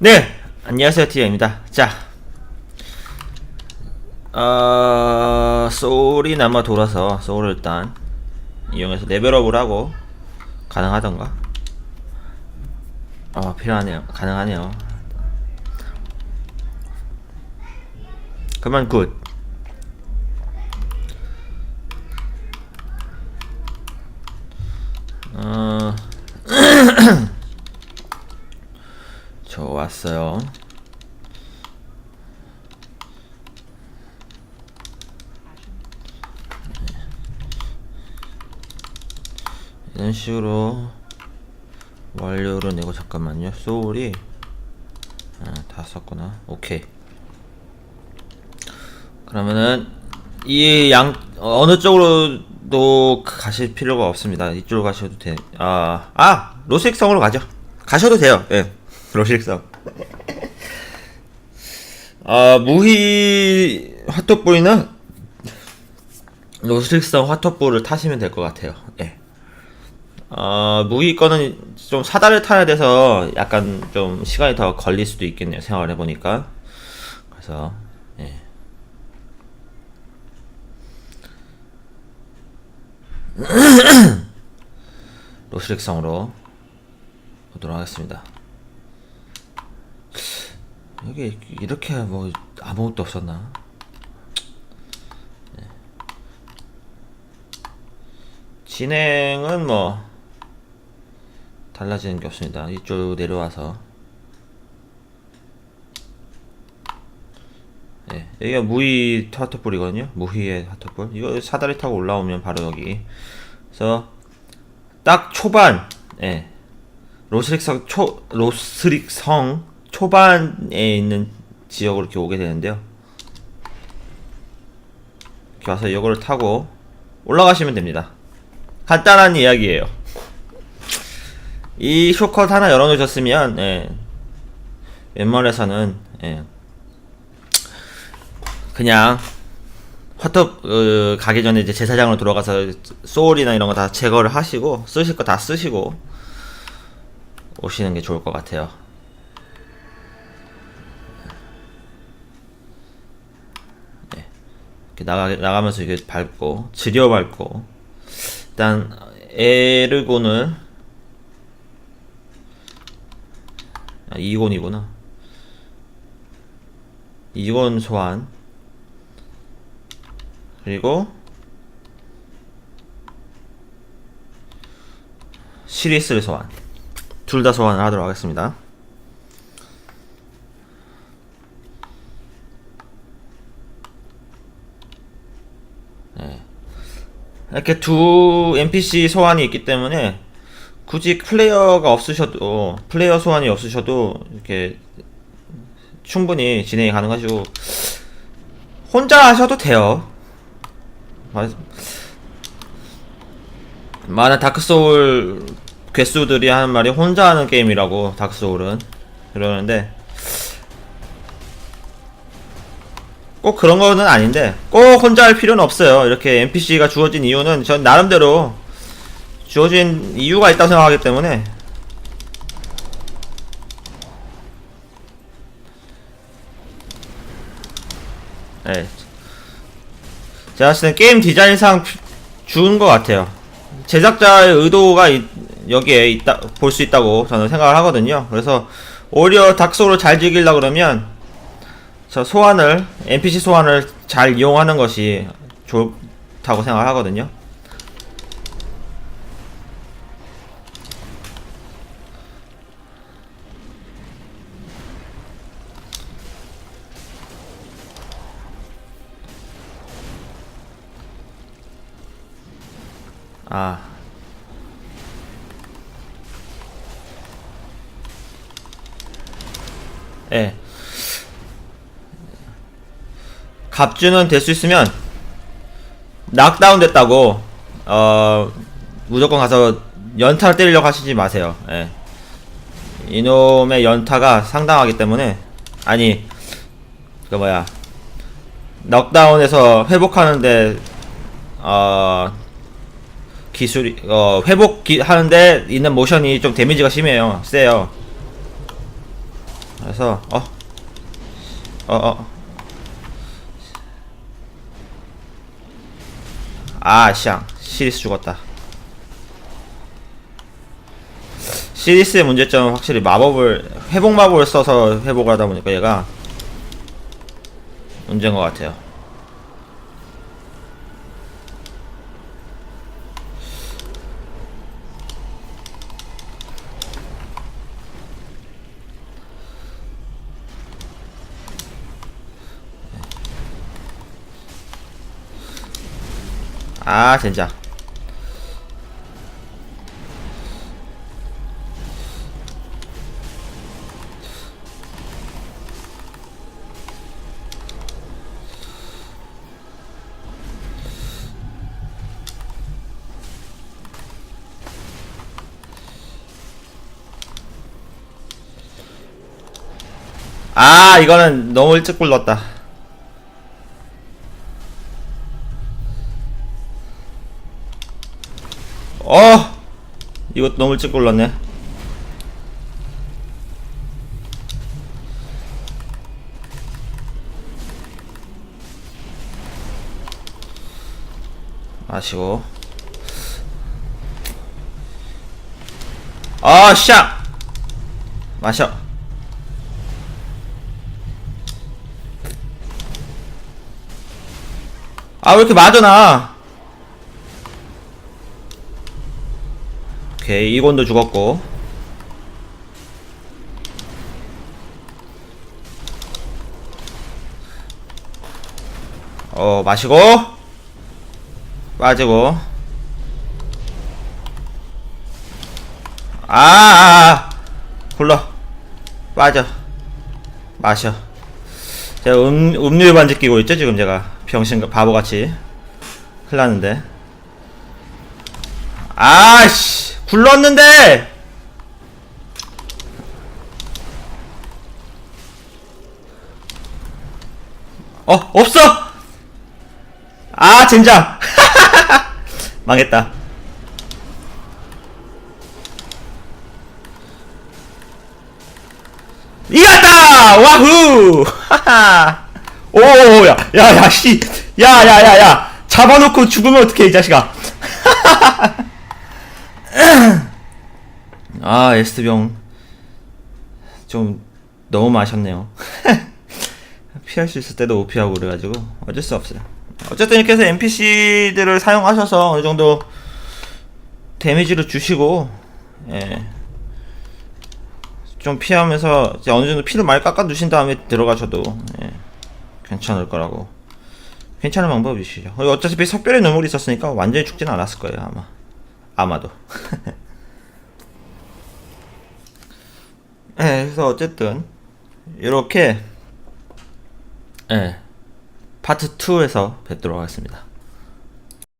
네, 안녕하세요 티어입니다. 자, 어, 소울이 남아 돌아서 소울을 일단 이용해서 레벨업을 하고 가능하던가? 어, 필요하네요. 가능하네요. 그만 굿. 어, 좋았어요. 이런 식으로 완료를 내고 잠깐만요. 소울이 아, 다 썼구나. 오케이. 그러면은 이 양 어느 쪽으로도 가실 필요가 없습니다. 이쪽으로 가셔도 돼. 아, 아 로식성으로 가죠. 가셔도 돼요. 예, 로식성. 아 무희 화토불이나 로식성 화토불을 타시면 될 것 같아요. 예. 어, 무기 거는 좀 사다를 타야 돼서 약간 좀 시간이 더 걸릴 수도 있겠네요. 생각을 해보니까. 그래서, 예. 로스릭성으로 보도록 하겠습니다. 여기 이렇게 뭐 아무것도 없었나? 네. 진행은 뭐 달라지는 게 없습니다. 이쪽 내려와서 예, 여기가 무희 하트볼이거든요. 무희의 하트볼. 이거 사다리 타고 올라오면 바로 여기. 그래서 딱 초반, 예, 로스릭성 초 로스릭성 초반에 있는 지역으로 이렇게 오게 되는데요. 이렇게 와서 이거를 타고 올라가시면 됩니다. 간단한 이야기예요. 이 쇼컷 하나 열어놓으셨으면 예, 웬만해서는 예, 그냥 화톱 어, 가기 전에 이제 제사장으로 들어가서 소울이나 이런 거 다 제거를 하시고 쓰실 거 다 쓰시고 오시는 게 좋을 것 같아요. 네. 이렇게 나가 나가면서 이게 밟고 지려 밟고 일단 에르곤을 아, 이곤이구나. 이곤 소환 그리고 시리스를 소환 둘 다 소환을 하도록 하겠습니다. 이렇게 두 NPC 소환이 있기 때문에 굳이 플레이어가 없으셔도 플레이어 소환이 없으셔도 이렇게 충분히 진행이 가능하시고 혼자 하셔도 돼요. 마- 많은 다크소울 괴수들이 하는 말이 혼자 하는 게임이라고 다크소울은 그러는데 꼭 그런 거는 아닌데 꼭 혼자 할 필요는 없어요. 이렇게 NPC가 주어진 이유는 전 나름대로 주어진 이유가 있다고 생각하기 때문에 네. 제가 봤을 땐 게임 디자인상 피- 좋은 것 같아요. 제작자의 의도가 이- 여기에 있다 볼 수 있다고 저는 생각을 하거든요. 그래서 오히려 닥소를 잘 즐기려 그러면 저 소환을 NPC 소환을 잘 이용하는 것이 좋다고 생각을 하거든요. 아. 예. 갑주는 될 수 있으면 낙다운 됐다고 어 무조건 가서 연타를 때리려고 하시지 마세요. 예. 이놈의 연타가 상당하기 때문에 아니 그 뭐야 넉다운에서 회복하는데 어 기술이 어 회복 기, 하는데 있는 모션이 좀 데미지가 심해요 세요 그래서 어, 어, 어. 아, 샹. 시리스 죽었다. 시리스의 문제점은 확실히 마법을 회복 마법을 써서 회복을 하다 보니까 얘가 문제인 것 같아요. 아, 진짜. 아, 이거는 너무 일찍 굴렀다. 어! 이것도 너무 일찍 굴렀네. 마시고. 아, 샤! 마셔. 아, 왜 이렇게 맞아 나? 오케이, 이건도 죽었고. 어, 마시고. 빠지고. 아, 아, 아. 굴러. 빠져. 마셔. 제가 음, 음료 반지 끼고 있죠, 지금 제가. 병신, 바보같이. 큰일 났는데. 아씨! 굴렀는데! 어, 없어! 아, 젠장! 망했다. 이겼다! 와후! 하하! 오, 야, 야, 야, 씨! 야, 야, 야, 야! 잡아놓고 죽으면 어떡해, 이 자식아! 아, 에스트병. 좀, 너무 마셨네요. 피할 수 있을 때도 못 피하고 그래가지고, 어쩔 수 없어요. 어쨌든 이렇게 해서 NPC들을 사용하셔서 어느 정도 데미지를 주시고, 예. 좀 피하면서 어느 정도 피를 많이 깎아 두신 다음에 들어가셔도 예, 괜찮을 거라고 괜찮은 방법이시죠. 어차피 석별의 눈물이 있었으니까 완전히 죽지는 않았을 거예요 아마 아마도. 예, 그래서 어쨌든 이렇게 예, 파트 2에서 뵙도록 하겠습니다.